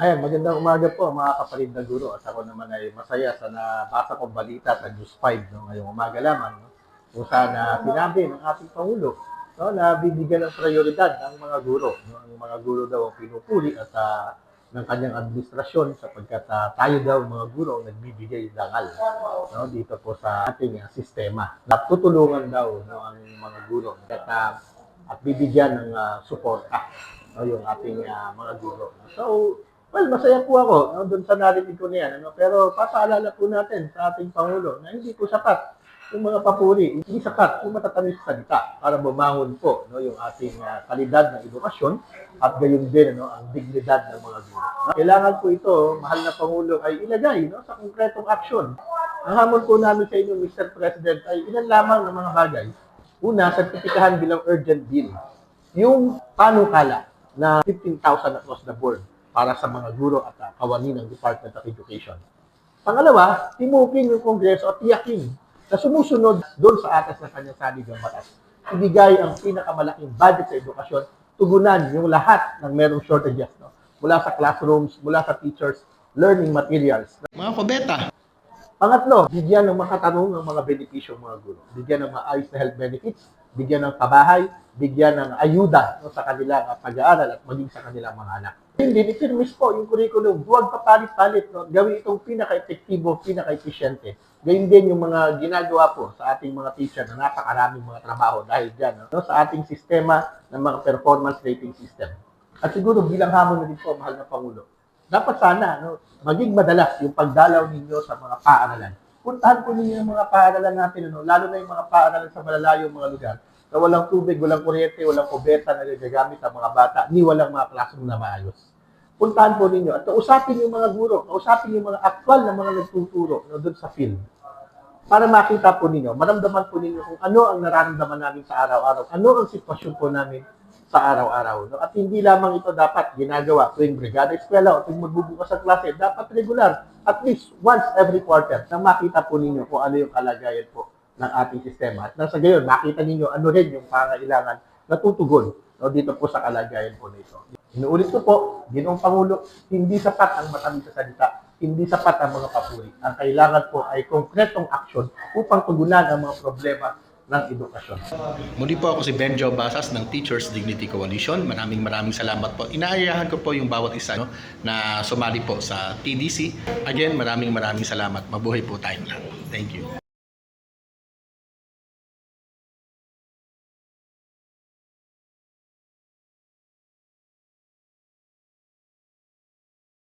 Ayan, magandang umaga po mga kapatid na guro. At ako naman ay masaya sa nabasa kong balita sa News 5 no, ngayong umaga lamang. No, kung saan na sinabi ng ating Pangulo no, na bibigyan ng prioridad ang mga guro. No, ang mga guro daw ang pinupuli at ah, ng kanyang administrasyon sapagkat ah, tayo daw mga guro ang nagbibigay dangal no, dito po sa ating ah, sistema. Natutulungan daw no, ang mga guro at, ah, at bibigyan ng ah, suporta no, yung ating ah, mga guro. So, well, masaya po ako no, doon sa narinig ko niyan. Ano, pero papaalala po natin sa ating Pangulo na hindi po sapat yung mga papuri, hindi sapat yung matatamis sa salita para bumangon po no, yung ating ah, kalidad ng edukasyon at gayon din no, ang dignidad ng mga guro. No? Kailangan po ito, mahal na Pangulo, ay ilagay no, sa konkretong aksyon. Ang hamon po namin sa inyo, Mr. President, ay ilan lamang ng mga bagay. Una, sertipikahan bilang urgent bill. Yung panukala na 15,000 across the board para sa mga guro at uh, kawani ng Department of Education. Pangalawa, timukin yung Kongreso at tiyakin na sumusunod doon sa atas ng kanyang saligang batas. Ibigay ang pinakamalaking budget sa edukasyon, tugunan yung lahat ng merong shortages. No? Mula sa classrooms, mula sa teachers, learning materials. Mga kobeta. Pangatlo, bigyan ng makatanong ang mga benepisyo ng mga guro. Bigyan ng maayos na health benefits, bigyan ng kabahay, bigyan ng ayuda no, sa kanilang uh, pag-aaral at maging sa kanilang mga anak. Hindi, ipirmis po yung curriculum. Huwag papalit-palit. No? Gawin itong pinaka-epektibo, pinaka-efficiente. Gayun din yung mga ginagawa po sa ating mga teacher na napakaraming mga trabaho dahil dyan no? sa ating sistema ng mga performance rating system. At siguro bilang hamon na din po, mahal na Pangulo, dapat sana no, maging madalas yung pagdalaw ninyo sa mga paaralan. Puntahan po ninyo yung mga paaralan natin, ano, lalo na yung mga paaralan sa malalayong mga lugar na walang tubig, walang kuryente, walang kubeta na nagagamit ang mga bata, ni walang mga classroom na maayos. Puntahan po ninyo at kausapin yung mga guro, kausapin yung mga aktual na mga nagtuturo no, doon sa field para makita po ninyo, maramdaman po ninyo kung ano ang nararamdaman namin sa araw-araw, ano ang sitwasyon po namin sa araw-araw. No? At hindi lamang ito dapat ginagawa tuwing brigada eskwela o tuwing magbubukas ang klase, dapat regular, at least once every quarter, na makita po ninyo kung ano yung kalagayan po ng ating sistema. At nasa gayon, makita ninyo ano rin yung pangailangan na tutugon no, dito po sa kalagayan po nito. Inuulit ko po, Ginoong Pangulo, hindi sapat ang matamis sa salita, hindi sapat ang mga papuri. Ang kailangan po ay konkretong aksyon upang tugunan ang mga problema ng edukasyon. Muli po ako si Benjo Basas ng Teachers Dignity Coalition. Maraming maraming salamat po. Inaayahan ko po yung bawat isa no, na sumali po sa TDC. Again, maraming maraming salamat. Mabuhay po tayong lahat. Thank you.